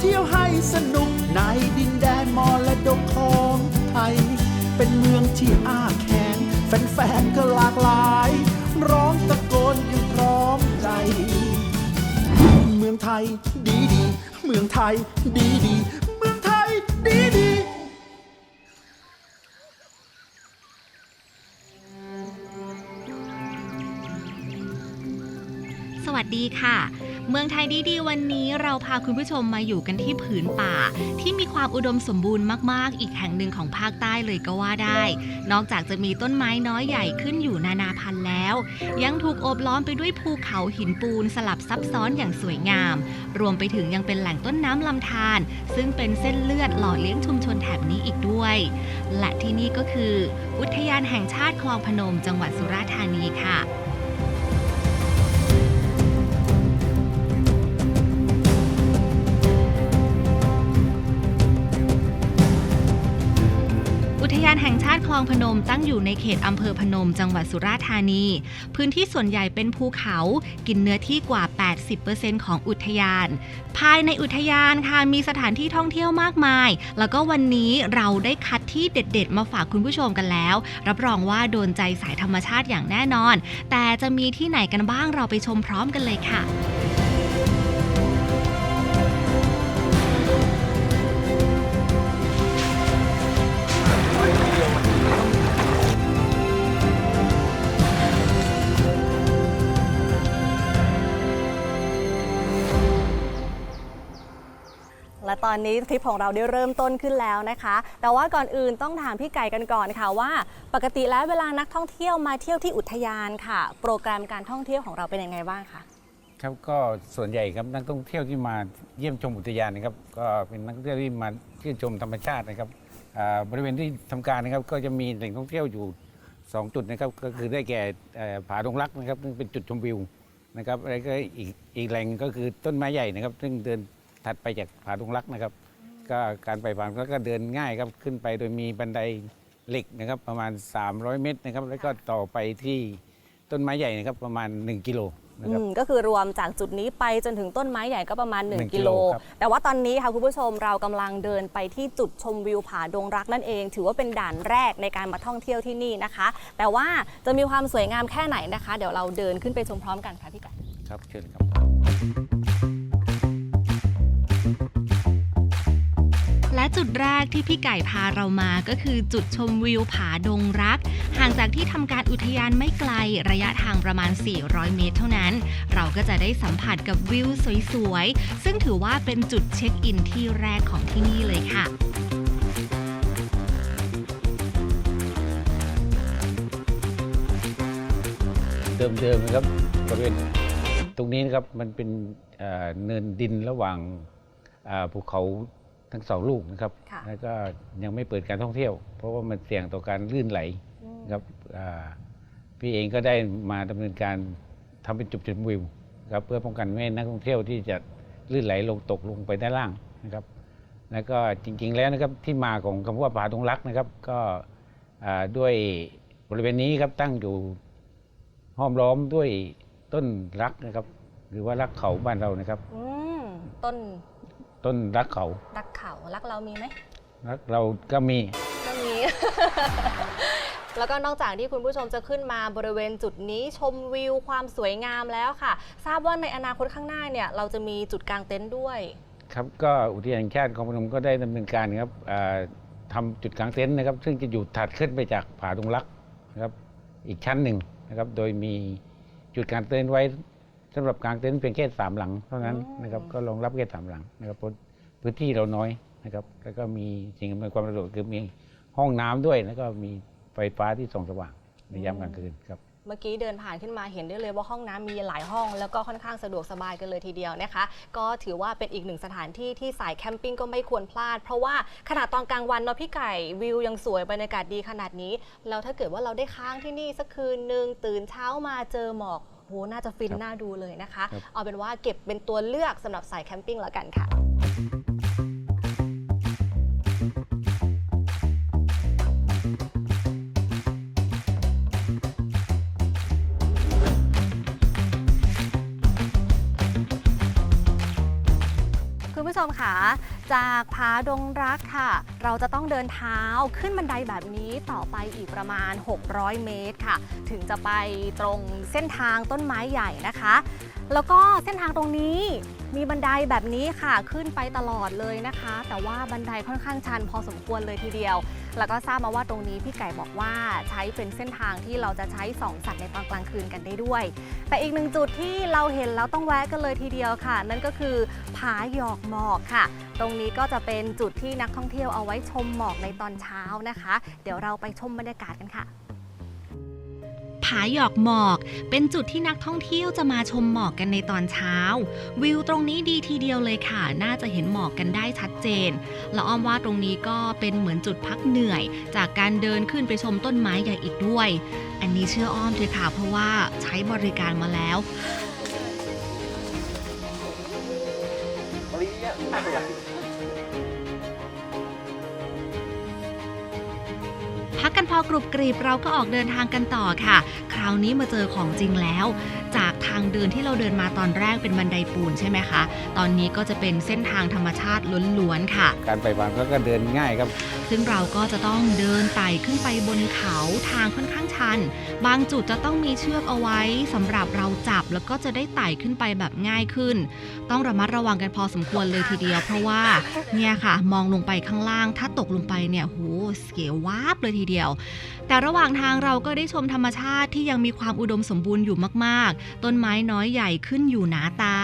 เที่ยวให้สนุกในดินแดนมอและดกของไทย เป็นเมืองที่อ้าแขงแฟนๆก็หลากหลาย ร้องตะโกนกันพร้อมใจ เมืองไทยดีดี เมืองไทยดีดี เมืองไทยดีดีสวัสดีค่ะ เมืองไทยดีๆ วันนี้เราพาคุณผู้ชมมาอยู่กันที่ผืนป่า ที่มีความอุดมสมบูรณ์มากๆ อีกแห่งหนึ่งของภาคใต้เลยก็ว่าได้ นอกจากจะมีต้นไม้น้อยใหญ่ขึ้นอยู่นานาพันธุ์แล้ว ยังถูกโอบล้อมไปด้วยภูเขาหินปูนสลับซับซ้อนอย่างสวยงาม รวมไปถึงยังเป็นแหล่งต้นน้ำลำธารซึ่งเป็นเส้นเลือดหล่อเลี้ยงชุมชนแถบนี้อีกด้วย และที่นี่ก็คือ อุทยานแห่งชาติคลองพนม จังหวัดสุราษฎร์ธานีค่ะ คลองพนมตั้งอยู่ในเขตอำเภอพนมจังหวัดสุราษฎร์ธานี พื้นที่ส่วนใหญ่เป็นภูเขา กินเนื้อที่กว่า 80%ของอุทยาน ภายในอุทยานค่ะมีสถานที่ท่องเที่ยวมากมาย แล้วก็วันนี้เราได้คัดที่เด็ด ๆ มาฝากคุณผู้ชมกันแล้ว รับรองว่าโดนใจสายธรรมชาติอย่างแน่นอน แต่จะมีที่ไหนกันบ้างเราไปชมพร้อมกันเลยค่ะ ตอนนี้ทริปของเราได้เริ่มต้นขึ้นแล้วนะคะ แต่ว่าก่อนอื่นต้องถามพี่ไก่กันก่อนค่ะว่า ปกติแล้วเวลานักท่องเที่ยวมาเที่ยวที่อุทยานค่ะ โปรแกรมการท่องเที่ยวของเราเป็นยังไงบ้างคะครับก็ส่วนใหญ่ครับนักท่องเที่ยวที่มาเยี่ยมชมอุทยานนะครับก็เป็นนักท่องเที่ยวที่มาเที่ยวชมธรรมชาตินะครับบริเวณที่ทำการนะครับก็จะมีแหล่งท่องเที่ยวอยู่ 2 จุดนะครับก็คือได้แก่ผาดงรักนะครับซึ่งเป็นจุดชมวิวนะครับแล้วก็อีกอีกแหล่งก็คือต้นไม้ใหญ่นะครับ ซึ่งเดิน ถัดไปจากผาดงรักนะครับ ก็การไปผาดงรักก็เดินง่ายครับขึ้นไปโดยมีบันไดเหล็กนะครับประมาณ 300 เมตรนะครับ แล้วก็ต่อไปที่ต้นไม้ใหญ่นะครับประมาณ 1 กิโลนะครับ อืมก็คือรวมจากจุดนี้ไปจนถึงต้นไม้ใหญ่ก็ประมาณหนึ่ง1กิโล กิโลครับ แต่ว่าตอนนี้ค่ะคุณผู้ชมเรากำลังเดินไปที่จุดชมวิวผาดงรักนั่นเอง ถือว่าเป็นด่านแรกในการมาท่องเที่ยวที่นี่นะคะ แต่ว่าจะมีความสวยงามแค่ไหนนะคะ เดี๋ยวเราเดินขึ้นไปชมพร้อมกันค่ะพี่ไก่ ครับเชิญครับ และจุดแรกที่พี่ไก่พาเรามาก็คือจุดชมวิวผาดงรัก ห่างจากที่ทำการอุทยานไม่ไกลระยะทางประมาณ 400 เมตรเท่านั้น เราก็จะได้สัมผัสกับวิวสวยๆ ซึ่งถือว่าเป็นจุดเช็คอินที่แรกของที่นี่เลยค่ะเดิมๆนะครับบริเวณตรงนี้นะครับมันเป็นเนินดินระหว่างภูเขา ทั้งสองลูกนะครับ ค่ะแล้วก็ยังไม่เปิดการท่องเที่ยว เพราะว่ามันเสี่ยงต่อการลื่นไหลนะครับอ่าพี่เองก็ได้มาดำเนินการทำเป็นจุดชมวิวครับเพื่อป้องกันไม่ให้นักท่องเที่ยวที่จะลื่นไหลลงตกลงไปด้านล่างนะครับ แล้วก็จริงๆแล้วนะครับที่มาของคำว่าป่าดงรักนะครับ ก็อ่าด้วยบริเวณนี้ครับตั้งอยู่ห้อมล้อมด้วยต้นรักนะครับ หรือว่ารักเขาบ้านเรานะครับ อืมต้น ต้นรักเขา รักเขารักเรามีไหมรักเราก็มี ก็มี แล้วก็นอกจากที่คุณผู้ชมจะขึ้นมาบริเวณจุดนี้ชมวิวความสวยงามแล้วค่ะ ทราบว่าในอนาคตข้างหน้าเนี่ย เราจะมีจุดกางเต็นท์ด้วย ครับก็อุทยานแห่งชาติของพนมก็ได้ดำเนินการครับอ่าทำจุดกลางเต็นท์นะครับ ซึ่งจะอยู่ถัดขึ้นไปจากผาดงรักนะครับ อีกชั้นหนึ่งนะครับ โดยมีจุดกลางเต็นท์ไว้ สำหรับกลางเต็นท์เพียงแค่สามหลังเท่านั้นนะครับก็รองรับแค่สามหลังนะครับเพราะพื้นที่เราน้อยนะครับ แล้วก็มีสิ่งอำนวยความสะดวกคือมีห้องน้ำด้วยแล้วก็มีไฟฟ้าที่ส่องสว่างในยามกลางคืนครับเมื่อกี้เดินผ่านขึ้นมาเห็นได้เลยว่าห้องน้ำมีหลายห้อง แล้วก็ค่อนข้างสะดวกสบายกันเลยทีเดียวนะคะ ก็ถือว่าเป็นอีกหนึ่งสถานที่ที่สายแคมปิ้งก็ไม่ควรพลาด เพราะว่าขนาดตอนกลางวันเนาะพี่ไก่วิวยังสวยบรรยากาศดีขนาดนี้แล้วถ้าเกิดว่าเราได้ค้างที่นี่สักคืนหนึ่งตื่นเช้ามาเจอหมอก โหน่าจะฟินครับน่าดูเลยนะคะครับเอาเป็นว่าเก็บเป็นตัวเลือกสำหรับสายแคมปิ้งแล้วกันค่ะ คุณผู้ชมค่ะ จากผาดงรักค่ะ เราจะต้องเดินเท้าขึ้นบันไดแบบนี้ต่อไปอีกประมาณ 600 เมตรค่ะ ถึงจะไปตรงเส้นทางต้นไม้ใหญ่นะคะ แล้วก็เส้นทางตรงนี้มีบันไดแบบนี้ค่ะขึ้นไปตลอดเลยนะคะ แต่ว่าบันไดค่อนข้างชันพอสมควรเลยทีเดียว แล้วก็ทราบมาว่าตรงนี้พี่ไก่บอกว่าใช้เป็นเส้นทางที่เราจะใช้ส่องสัตว์ในตอนกลางคืนกันได้ด้วย แต่อีกหนึ่งจุดที่เราเห็นแล้วต้องแวะกันเลยทีเดียวค่ะ นั่นก็คือผาหยอกหมอกค่ะ ตรงนี้ก็จะเป็นจุดที่นักท่องเที่ยวเอาไว้ชมหมอกในตอนเช้านะคะ เดี๋ยวเราไปชมบรรยากาศกันค่ะ ผาหยอกหมอก เป็นจุดที่นักท่องเที่ยวจะมาชมหมอกกันในตอนเช้า วิวตรงนี้ดีทีเดียวเลยค่ะ น่าจะเห็นหมอกกันได้ชัดเจน และอ้อมว่าตรงนี้ก็เป็นเหมือนจุดพักเหนื่อย จากการเดินขึ้นไปชมต้นไม้ใหญ่อีกด้วย อันนี้เชื่ออ้อมเถอะค่ะเพราะว่าใช้บริการมาแล้ว พักกันพอกรุบกรีบเราก็ออกเดินทางกันต่อค่ะ คราวนี้มาเจอของจริงแล้ว จากทางเดินที่เราเดินมาตอนแรกเป็นบันไดปูนใช่ไหมคะ ตอนนี้ก็จะเป็นเส้นทางธรรมชาติล้วนๆค่ะ การไปบางก็ก็เดินง่ายครับ ซึ่งเราก็จะต้องเดินไต่ขึ้นไปบนเขาทางค่อนข้างชัน บางจุดจะต้องมีเชือกเอาไว้สำหรับเราจับแล้วก็จะได้ไต่ขึ้นไปแบบง่ายขึ้น ต้องระมัดระวังกันพอสมควรเลยทีเดียว เพราะว่าเนี่ยค่ะ มองลงไปข้างล่าง ถ้าตกลงไปเนี่ยโหเสียวาบเลยทีเดียวแต่ระหว่างทางเราก็ได้ชมธรรมชาติที่ยังมีความอุดมสมบูรณ์อยู่มาก ๆ ต้นไม้น้อยใหญ่ขึ้นอยู่หนาตา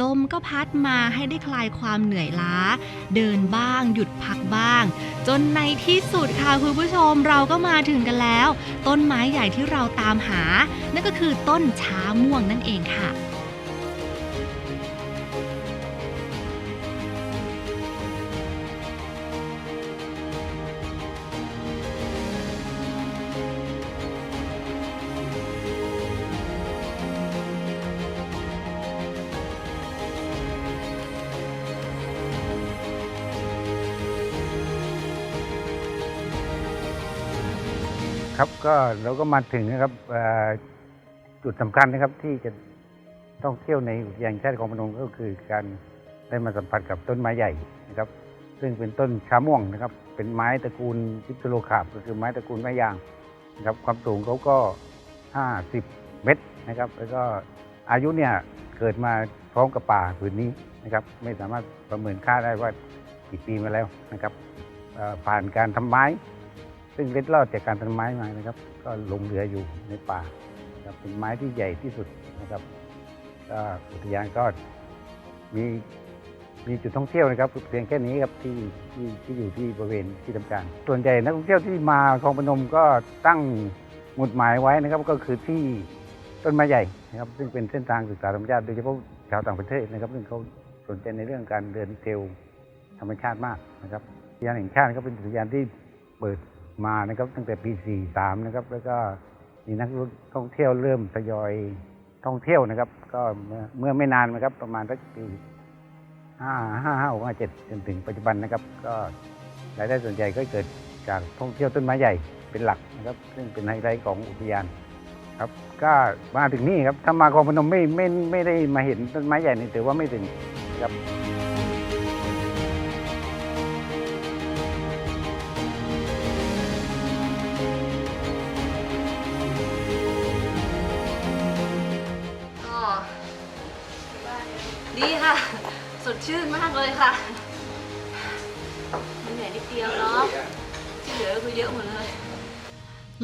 ลมก็พัดมาให้ได้คลายความเหนื่อยล้า เดินบ้าง หยุดพักบ้าง จนในที่สุดค่ะคุณผู้ชมเราก็มาถึงกันแล้ว ต้นไม้ใหญ่ที่เราตามหา นั่นก็คือต้นช้าม่วงนั่นเองค่ะ ครับก็เราก็มาถึงนะครับจุดสำคัญนะครับที่จะต้องเที่ยวในอุทยานแห่งชาติของพนมก็คือการได้มาสัมผัสกับต้นไม้ใหญ่นะครับ ซึ่งเป็นต้นชาม่วงนะครับ เป็นไม้ตระกูลพิกโลคาบก็คือไม้ตระกูลไม้ยางนะครับ ความสูงเขาก็ 50 เมตรนะครับ แล้วก็อายุเนี่ยเกิดมาพร้อมกับป่าผืนนี้นะครับ ไม่สามารถประเมินค่าได้ว่ากี่ปีมาแล้วนะครับผ่านการทำไม้ ซึ่งเล็ดลอดจากการตัดไม้มานะครับ ก็หลงเหลืออยู่ในป่าครับเป็นไม้ที่ใหญ่ที่สุดนะครับก็อุทยานก็มีมีจุดท่องเที่ยวนะครับเพียงแค่นี้ครับที่ที่ที่อยู่ที่บริเวณที่ทำการ ส่วนใหญ่นักท่องเที่ยวที่มาคลองพนมก็ตั้งหมุดหมายไว้นะครับ ก็คือที่ต้นไม้ใหญ่นะครับ ซึ่งเป็นเส้นทางศึกษาธรรมชาติโดยเฉพาะชาวต่างประเทศนะครับ ซึ่งเขาสนใจในเรื่องการเดินเทลธรรมชาติมากนะครับอุทยานแห่งชาติก็เป็นอุทยานที่เปิด มานะครับตั้งแต่ปี 43 นะครับ แล้วก็มีนักท่องเที่ยวเริ่มทยอยท่องเที่ยวนะครับ ก็เมื่อไม่นานนะครับ ประมาณสักปี 5 5 5 6 5 7จนถึงปัจจุบันนะครับ ก็รายได้ส่วนใหญ่ก็เกิดจากท่องเที่ยวต้นไม้ใหญ่เป็นหลักนะครับ ซึ่งเป็นไฮไลท์ของอุทยานครับก็มาถึงนี่ครับถ้ามาคลองพนมไม่ไม่ไม่ได้มาเห็นต้นไม้ใหญ่นี่ถือว่าไม่ถึง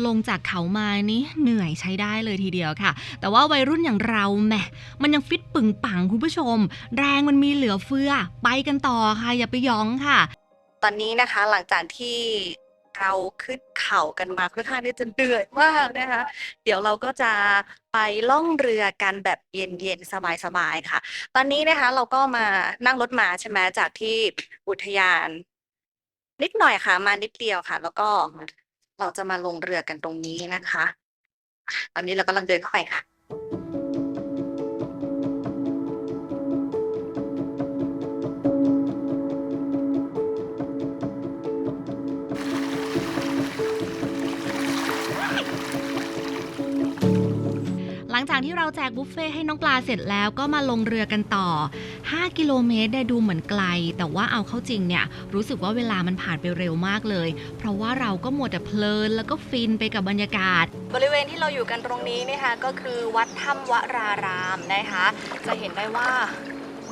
ลงจากเขามานี่เหนื่อยใช้ได้เลยทีเดียวค่ะ แต่ว่าวัยรุ่นอย่างเราแหมมันยังฟิตปึงปังคุณผู้ชม แรงมันมีเหลือเฟือ ไปกันต่อค่ะ อย่าไปหยองค่ะ ตอนนี้นะคะหลังจากที่เราขึ้นเขากันมาค่อนข้างที่จะเหนื่อยมากนะคะ เดี๋ยวเราก็จะไปล่องเรือกันแบบเย็นๆ สบายๆ ค่ะ ตอนนี้นะคะเราก็มานั่งรถมาใช่ไหมจากที่อุทยาน นิดหน่อยค่ะ มานิดเดียวค่ะ แล้วก็ เราจะมาลงเรือกันตรงนี้นะคะ ตอนนี้เรากำลังเดินเข้าไปค่ะ งจากที่เราแจกบุฟเฟ่ให้น้องปลาเสร็จแล้วก็มาลงเรือกันต่อ 5 กิโลเมตรได้ดูเหมือนไกล แต่ว่าเอาเข้าจริงเนี่ย รู้สึกว่าเวลามันผ่านไปเร็วมากเลย เพราะว่าเราก็หมดแต่เพลินแล้วก็ฟินไปกับบรรยากาศ บริเวณที่เราอยู่กันตรงนี้นะคะก็คือวัดถ้ำวรารามนะคะ จะเห็นได้ว่า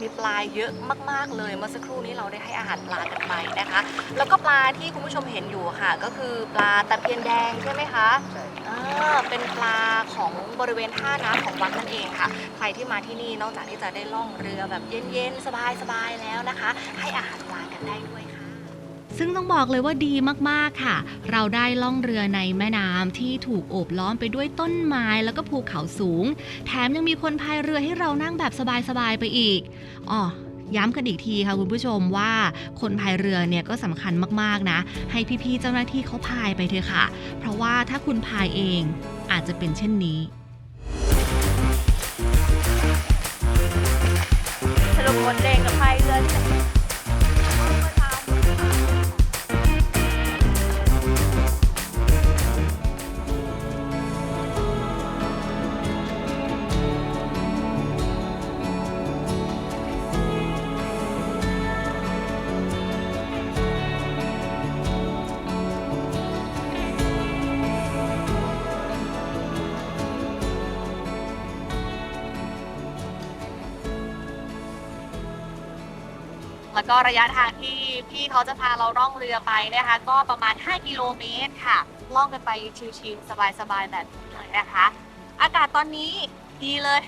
มีปลาเยอะมาก ๆ เลย เมื่อสักครู่นี้เราได้ให้อาหารปลากันไปนะคะ แล้วก็ปลาที่คุณผู้ชมเห็นอยู่ค่ะ ก็คือปลาตะเพียนแดงใช่ไหมคะ อ่าเป็นปลาของบริเวณท่าน้ำของวัดนั่นเองค่ะ ใครที่มาที่นี่นอกจากที่จะได้ล่องเรือแบบเย็นๆ สบายๆ แล้วนะคะ ให้อาหารปลากันได้ด้วยค่ะ ซึ่งต้องบอกเลยว่าดีมากๆค่ะ เราได้ล่องเรือในแม่น้ำที่ถูกโอบล้อมไปด้วยต้นไม้แล้วก็ภูเขาสูง แถมยังมีคนพายเรือให้เรานั่งแบบสบายๆไปอีกอ๋อ ย้ำกันอีกทีค่ะคุณผู้ชมว่าคนพายเรือเนี่ยก็สำคัญมากๆนะ ให้พี่ๆเจ้าหน้าที่เขาพายไปเถอะค่ะ เพราะว่าถ้าคุณพายเองอาจจะเป็นเช่นนี้สรุปหมดแรงกับพายเรือ แล้วก็ระยะทางที่พี่เขาจะพาเราล่องเรือไปนะคะ ก็ประมาณ 5 กิโลเมตรค่ะ ล่องกันไปชิวๆสบายๆแบบนี้เลยนะคะ อากาศตอนนี้ดีเลย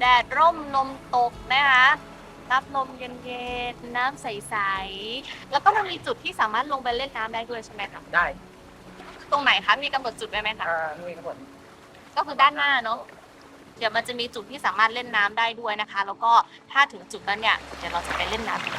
แดดร่มลมตกนะคะรับลมเย็นๆ น้ำใสๆ แล้วก็มันมีจุดที่สามารถลงไปเล่นน้ำได้ด้วยใช่ไหมคะได้ ตรงไหนคะ มีกำหนดจุดไว้ไหมคะ อ่ามีทั้งหมดก็คือด้านหน้าเนาะ เดี๋ยวมันจะมีจุดที่สามารถเล่นน้ำได้ด้วยนะคะ แล้วก็ถ้าถึงจุดนั้นเนี่ยเดี๋ยวเราจะไปเล่นน้ำกัน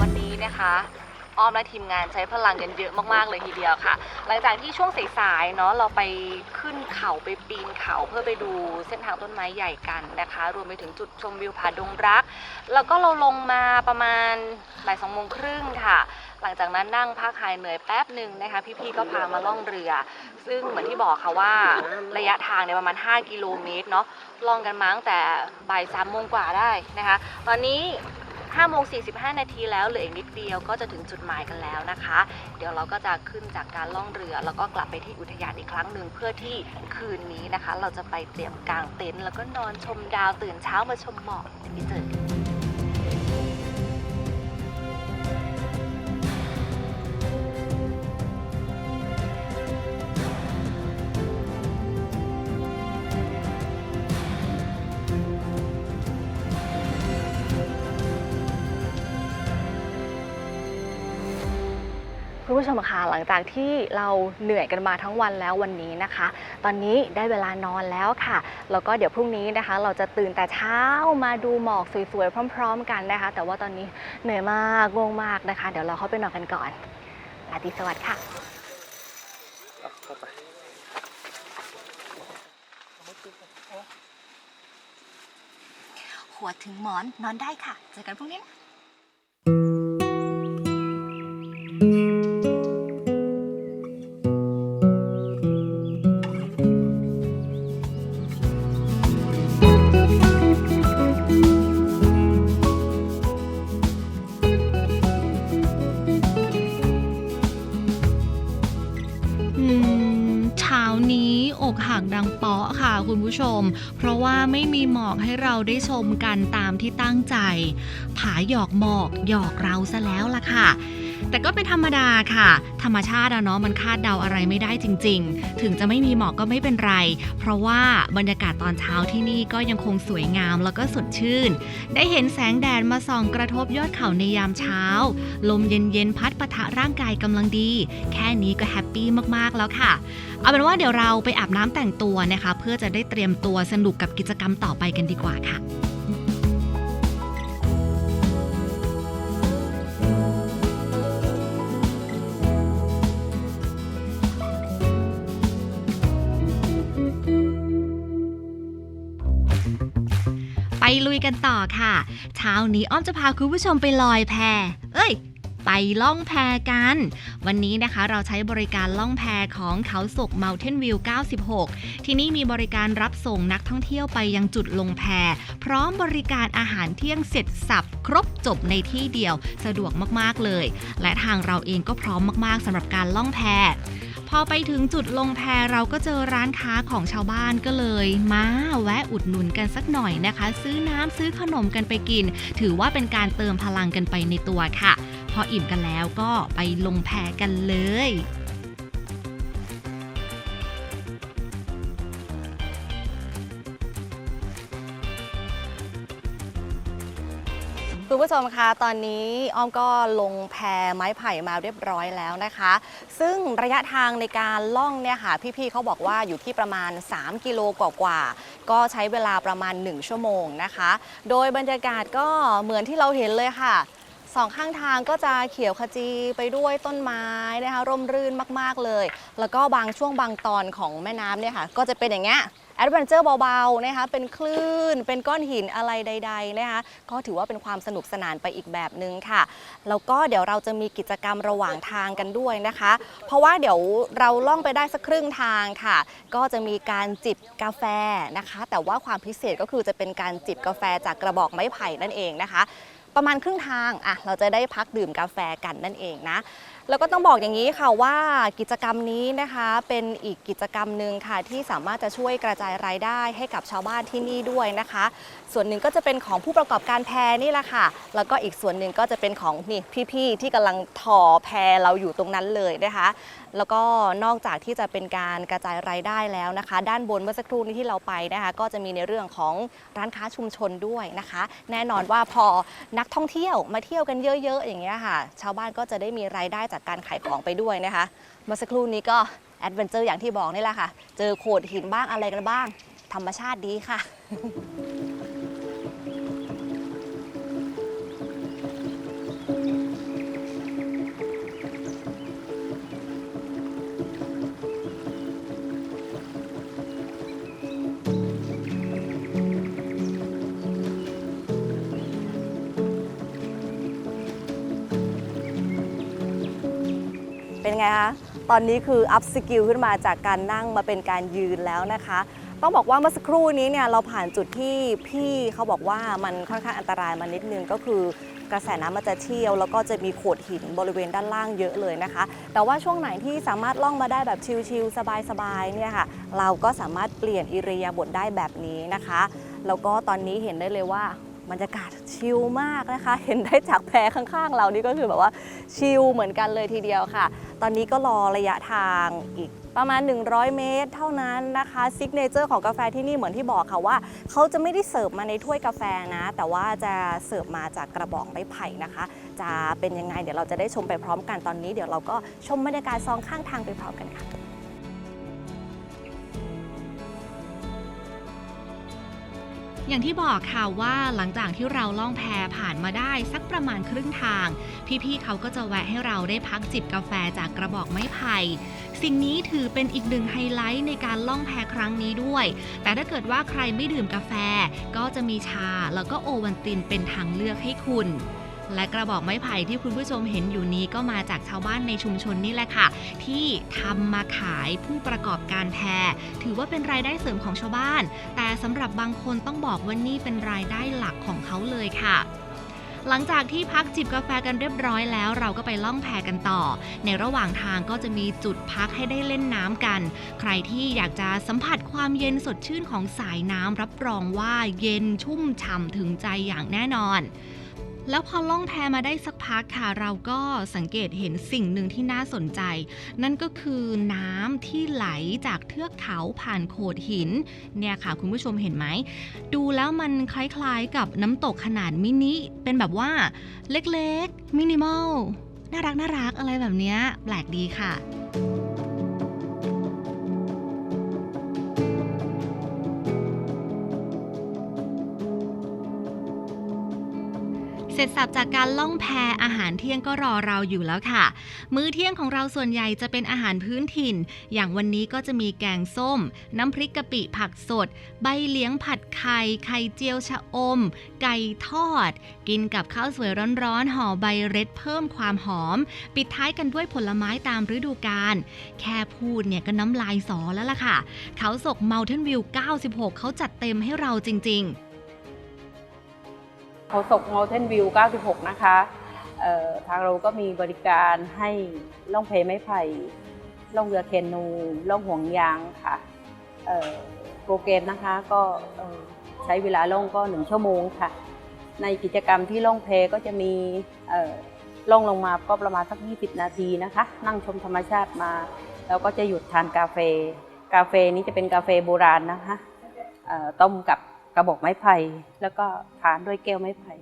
วันนี้นะคะ อ้อมและทีมงานใช้พลังกันเยอะมากๆเลยทีเดียวค่ะ หลังจากที่ช่วงสายๆเนาะเราไปขึ้นเขาไปปีนเขาเพื่อไปดูเส้นทางต้นไม้ใหญ่กันนะคะ รวมไปถึงจุดชมวิวผาดงรัก แล้วก็เราลงมาประมาณบ่ายสองโมงครึ่งค่ะ หลังจากนั้นนั่งพักหายเหนื่อยแป๊บหนึ่งนะคะ พี่ๆก็พามาล่องเรือ ซึ่งเหมือนที่บอกค่ะว่าระยะทางเนี่ยประมาณ 5 กิโลเมตรเนาะล่องกันมาตั้งแต่บ่ายสามโมงกว่าได้นะคะ ตอนนี้ 5โมง45 นาทีแล้วเหลืออีกนิดเดียวก็จะถึงจุดหมายกันแล้วนะคะ เดี๋ยวเราก็จะขึ้นจากการล่องเรือ แล้วก็กลับไปที่อุทยานอีกครั้งหนึ่งเพื่อที่คืนนี้นะคะ เราจะไปเตรียมกางเต็นท์แล้วก็นอนชมดาวตื่นเช้ามาชมหมอกจะไปเจอ ผู้ชมคะหลังจากที่เราเหนื่อยกันมาทั้งวันแล้ววันนี้นะคะ ตอนนี้ได้เวลานอนแล้วค่ะ แล้วก็เดี๋ยวพรุ่งนี้นะคะ เราจะตื่นแต่เช้ามาดูหมอกสวยๆพร้อม ๆ กันนะคะ แต่ว่าตอนนี้เหนื่อยมากง่วงมากนะคะ เดี๋ยวเราเข้าไปนอนกันก่อนราตรีสวัสดิ์ค่ะหัวถึงหมอนนอนได้ค่ะ เจอกันพรุ่งนี้นะ ชม เพราะว่าไม่มีหมอกให้เราได้ชมกันตามที่ตั้งใจ ผาหยอกหมอกหยอกเราซะแล้วล่ะค่ะ แต่ก็เป็นธรรมดาค่ะ ธรรมชาติอะเนาะมันคาดเดาอะไรไม่ได้จริง ๆ ถึงจะไม่มีหมอกก็ไม่เป็นไร เพราะว่าบรรยากาศตอนเช้าที่นี่ก็ยังคงสวยงามแล้วก็สดชื่น ได้เห็นแสงแดดมาส่องกระทบยอดเขาในยามเช้า ลมเย็นๆพัดปะทะร่างกายกำลังดี แค่นี้ก็แฮปปี้มากๆแล้วค่ะ เอาเป็นว่าเดี๋ยวเราไปอาบน้ำแต่งตัวนะคะ เพื่อจะได้เตรียมตัวสนุกกับกิจกรรมต่อไปกันดีกว่าค่ะ ยกันต่อค่ะ เช้านี้อ้อมจะพาคุณผู้ชมไปลอยแพ เอ้ย ไปล่องแพกัน วันนี้นะคะเราใช้บริการล่องแพของเขาศก Mountain View 96 ที่นี่มีบริการรับส่งนักท่องเที่ยวไปยังจุดลงแพ พร้อมบริการอาหารเที่ยงเสร็จสับครบจบในที่เดียว สะดวกมากๆเลย และทางเราเองก็พร้อมมากๆสำหรับการล่องแพ พอไปถึงจุดลงแพเราก็เจอร้านค้าของชาวบ้านก็เลย มาแวะอุดหนุนกันสักหน่อยนะคะ ซื้อน้ำซื้อขนมกันไปกิน ถือว่าเป็นการเติมพลังกันไปในตัวค่ะ พออิ่มกันแล้วก็ไปลงแพกันเลย คุณผู้ชมคะตอนนี้อ้อมก็ลงแพไม้ไผ่มาเรียบร้อยแล้วนะคะ ซึ่งระยะทางในการล่องเนี่ยค่ะพี่ๆเขาบอกว่าอยู่ที่ประมาณ 3 กิโลกว่าๆก็ใช้เวลาประมาณ 1 ชั่วโมงนะคะ โดยบรรยากาศก็เหมือนที่เราเห็นเลยค่ะสองข้างทางก็จะเขียวขจีไปด้วยต้นไม้นะคะร่มรื่นมากๆเลย แล้วก็บางช่วงบางตอนของแม่น้ำเนี่ยค่ะ ก็จะเป็นอย่างเงี้ย แอดเวนเจอร์เบาๆนะคะเป็นคลื่น เป็นก้อนหินอะไรใดๆนะคะก็ถือว่าเป็นความสนุกสนานไปอีกแบบนึงค่ะ แล้วก็เดี๋ยวเราจะมีกิจกรรมระหว่างทางกันด้วยนะคะ เพราะว่าเดี๋ยวเราล่องไปได้สักครึ่งทางค่ะ ก็จะมีการจิบกาแฟนะคะ แต่ว่าความพิเศษก็คือจะเป็นการจิบกาแฟจากกระบอกไม้ไผ่นั่นเองนะคะ ประมาณครึ่งทางอะเราจะได้พักดื่มกาแฟกันนั่นเองนะ แล้วก็ต้องบอกอย่างนี้ค่ะว่ากิจกรรมนี้นะคะเป็นอีกกิจกรรมหนึ่งค่ะที่สามารถจะช่วยกระจายรายได้ให้กับชาวบ้านที่นี่ด้วยนะคะ ส่วนหนึ่งก็จะเป็นของผู้ประกอบการแพนี่แหละค่ะ แล้วก็อีกส่วนหนึ่งก็จะเป็นของนี่พี่ๆที่กำลังถอแพเราอยู่ตรงนั้นเลยนะคะแล้วก็นอกจากที่จะเป็นการกระจายรายได้แล้วนะคะ ด้านบนเมื่อสักครู่นี้ที่เราไปนะคะ ก็จะมีในเรื่องของร้านค้าชุมชนด้วยนะคะ แน่นอนว่าพอนักท่องเที่ยวมาเที่ยวกันเยอะๆอย่างเงี้ยค่ะ ชาวบ้านก็จะได้มีรายได้จากการขายของไปด้วยนะคะ เมื่อสักครู่นี้ก็แอดเวนเจอร์อย่างที่บอกนี่แหละค่ะ เจอโขดหินบ้างอะไรกันบ้าง ธรรมชาติดีค่ะ ไงคะตอนนี้คืออัพสกิลขึ้นมาจากการนั่งมาเป็นการยืนแล้วนะคะ ต้องบอกว่าเมื่อสักครู่นี้เนี่ยเราผ่านจุดที่พี่เขาบอกว่ามันค่อนข้างอันตรายมานิดนึงก็คือกระแสน้ำมันจะเชี่ยว แล้วก็จะมีโขดหินบริเวณด้านล่างเยอะเลยนะคะ แต่ว่าช่วงไหนที่สามารถล่องมาได้แบบชิลๆสบายๆเนี่ยค่ะ เราก็สามารถเปลี่ยนอิริยาบถได้แบบนี้นะคะ แล้วก็ตอนนี้เห็นได้เลยว่า บรรยากาศชิลมากนะคะ เห็นได้จากแพรข้างๆ เรานี่ก็คือแบบว่าชิลเหมือนกันเลยทีเดียวค่ะ ตอนนี้ก็รอระยะทางอีกประมาณ 100 เมตร เท่านั้นนะคะซิกเนเจอร์ของกาแฟที่นี่เหมือนที่บอกค่ะว่า เขาจะไม่ได้เสิร์ฟมาในถ้วยกาแฟนะ แต่ว่าจะเสิร์ฟมาจากกระบอกไม้ไผ่นะคะ จะเป็นยังไงเดี๋ยวเราจะได้ชมไปพร้อมกันตอนนี้ เดี๋ยวเราก็ชมบรรยากาศซองข้างทางไปพร้อมกันค่ะ อย่างที่บอกค่ะว่าหลังจากที่เราล่องแพผ่านมาได้สักประมาณครึ่งทาง พี่ๆเขาก็จะแวะให้เราได้พักจิบกาแฟจากกระบอกไม้ไผ่สิ่งนี้ถือเป็นอีกหนึ่งไฮไลท์ในการล่องแพครั้งนี้ด้วย แต่ถ้าเกิดว่าใครไม่ดื่มกาแฟ ก็จะมีชาแล้วก็โอวัลตินเป็นทางเลือกให้คุณ และกระบอกไม้ไผ่ที่คุณผู้ชมเห็นอยู่นี้ก็มาจากชาวบ้านในชุมชนนี่แหละค่ะ ที่ทำมาขายผู้ประกอบการแพถือว่าเป็นรายได้เสริมของชาวบ้าน แต่สำหรับบางคนต้องบอกว่านี่เป็นรายได้หลักของเขาเลยค่ะหลังจากที่พักจิบกาแฟกันเรียบร้อยแล้ว เราก็ไปล่องแพกันต่อ ในระหว่างทางก็จะมีจุดพักให้ได้เล่นน้ำกัน ใครที่อยากจะสัมผัสความเย็นสดชื่นของสายน้ำรับรองว่าเย็นชุ่มฉ่ำถึงใจอย่างแน่นอน แล้วพอล่องแพมาได้สักพักค่ะเราก็สังเกตเห็นสิ่งหนึ่งที่น่าสนใจ นั่นก็คือน้ำที่ไหลจากเทือกเขาผ่านโขดหินเนี่ยค่ะคุณผู้ชมเห็นไหม ดูแล้วมันคล้ายๆกับน้ำตกขนาดมินิ เป็นแบบว่าเล็กๆ มินิมอล น่ารักน่ารักอะไรแบบนี้แปลกดีค่ะ เสร็จสับจากการล่องแพอาหารเที่ยงก็รอเราอยู่แล้วค่ะ มื้อเที่ยงของเราส่วนใหญ่จะเป็นอาหารพื้นถิ่น อย่างวันนี้ก็จะมีแกงส้ม น้ำพริกกะปิผักสด ใบเลียงผัดไข่ ไข่เจียวชะอม ไก่ทอด กินกับข้าวสวยร้อนๆห่อใบเร็ดเพิ่มความหอม ปิดท้ายกันด้วยผลไม้ตามฤดูกาลแค่พูดเนี่ยก็น้ำลายสอแล้วล่ะค่ะ เขาศก Mountain View 96 เขาจัดเต็มให้เราจริง ๆ เขาศก Mountain View 96 นะคะทางเราก็มีบริการให้ล่องเพไม้ไผ่ล่องเรือเคนูล่องห่วงยางค่ะโปรแกรมนะคะก็ใช้เวลาล่องก็หนึ่งชั่วโมงค่ะ ในกิจกรรมที่ล่องเพก็จะมีล่องลงมาก็ประมาณสัก 20 นาทีนะคะ นั่งชมธรรมชาติมา แล้วก็จะหยุดทานกาแฟ กาแฟนี้จะเป็นกาแฟโบราณนะคะต้มกับ ระบอกไม้ไผ่แล้วก็ทานด้วยแก้วไม้ไผ่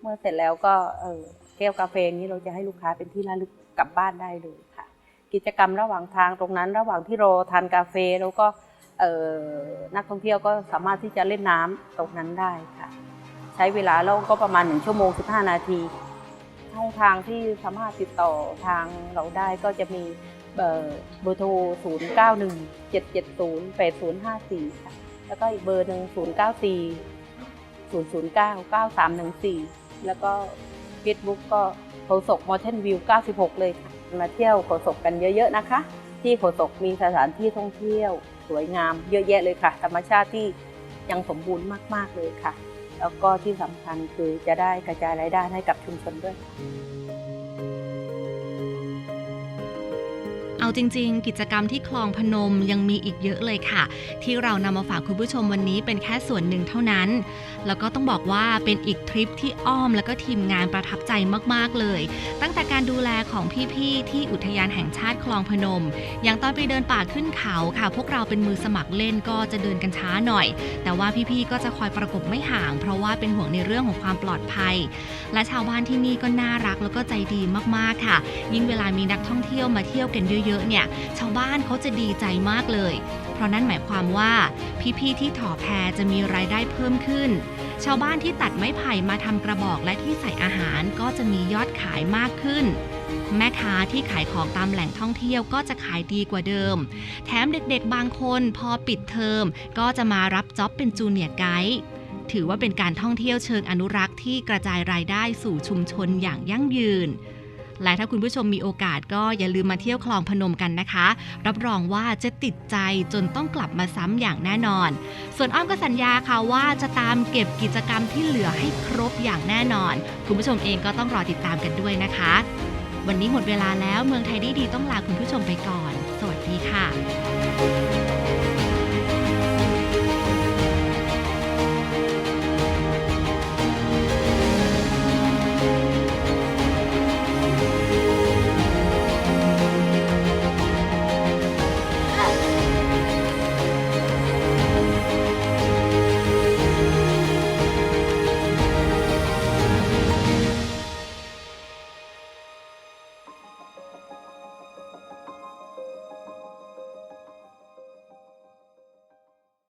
เมื่อเสร็จแล้วก็เออแก้วกาแฟนี้เราจะให้ลูกค้าเป็นที่ระลึกกลับบ้านได้เลยค่ะ กิจกรรมระหว่างทางตรงนั้น ระหว่างที่รอทานกาแฟแล้วก็เออนักท่องเที่ยวก็สามารถที่จะเล่นน้ำตรงนั้นได้ค่ะ ใช้เวลาล่องก็ประมาณ 1 ชั่วโมง 15 นาทีช่องทางที่สามารถติดต่อทางเราได้ก็จะมีเอ่อเบอร์โทร 0 9 1 7 7 0 8 0 5 4 ค่ะ แล้วก็อีกเบอร์หนึ่ง0 9 4 0 0 9 9 3 1 4แล้วก็ Facebook ก็โคศก Mountain View 96 เลยค่ะ มาเที่ยวโคศกกันเยอะๆนะคะ ที่โคศกมีสถานที่ท่องเที่ยว สวยงามเยอะแยะเลยค่ะ ธรรมชาติที่ยังสมบูรณ์มากๆเลยค่ะ แล้วก็ที่สำคัญคือจะได้กระจายรายได้ให้กับชุมชนด้วย เอาจริง ๆ กิจกรรมที่คลองพนมยังมีอีกเยอะเลยค่ะ ที่เรานำมาฝากคุณผู้ชมวันนี้เป็นแค่ส่วนหนึ่งเท่านั้น แล้วก็ต้องบอกว่าเป็นอีกทริปที่อ้อมแล้วก็ทีมงานประทับใจมากๆเลย ตั้งแต่การดูแลของพี่ๆที่อุทยานแห่งชาติคลองพนม อย่างตอนไปเดินป่าขึ้นเขาค่ะ พวกเราเป็นมือสมัครเล่นก็จะเดินกันช้าหน่อย แต่ว่าพี่ๆก็จะคอยประกบไม่ห่าง เพราะว่าเป็นห่วงในเรื่องของความปลอดภัย และชาวบ้านที่นี่ก็น่ารักแล้วก็ใจดีมากๆค่ะ ยิ่งเวลามีนักท่องเที่ยวมาเที่ยวกันเยอะๆเนี่ยชาวบ้านเขาจะดีใจมากเลย เพราะนั่นหมายความว่าพี่ๆที่ถอแพจะมีรายได้เพิ่มขึ้น ชาวบ้านที่ตัดไม้ไผ่มาทำกระบอกและที่ใส่อาหารก็จะมียอดขายมากขึ้นแม่ค้าที่ขายของตามแหล่งท่องเที่ยวก็จะขายดีกว่าเดิม แถมเด็กๆบางคนพอปิดเทอม ก็จะมารับจ็อบเป็นจูเนียร์ไกด์ถือว่าเป็นการท่องเที่ยวเชิงอนุรักษ์ที่กระจายรายได้สู่ชุมชนอย่างยั่งยืน และถ้าคุณผู้ชมมีโอกาสก็อย่าลืมมาเที่ยวคลองพนมกันนะคะ รับรองว่าจะติดใจจนต้องกลับมาซ้ำอย่างแน่นอน ส่วนอ้อมก็สัญญาค่ะว่าจะตามเก็บกิจกรรมที่เหลือให้ครบอย่างแน่นอน คุณผู้ชมเองก็ต้องรอติดตามกันด้วยนะคะ วันนี้หมดเวลาแล้วเมืองไทยดีๆต้องลาคุณผู้ชมไปก่อน สวัสดีค่ะ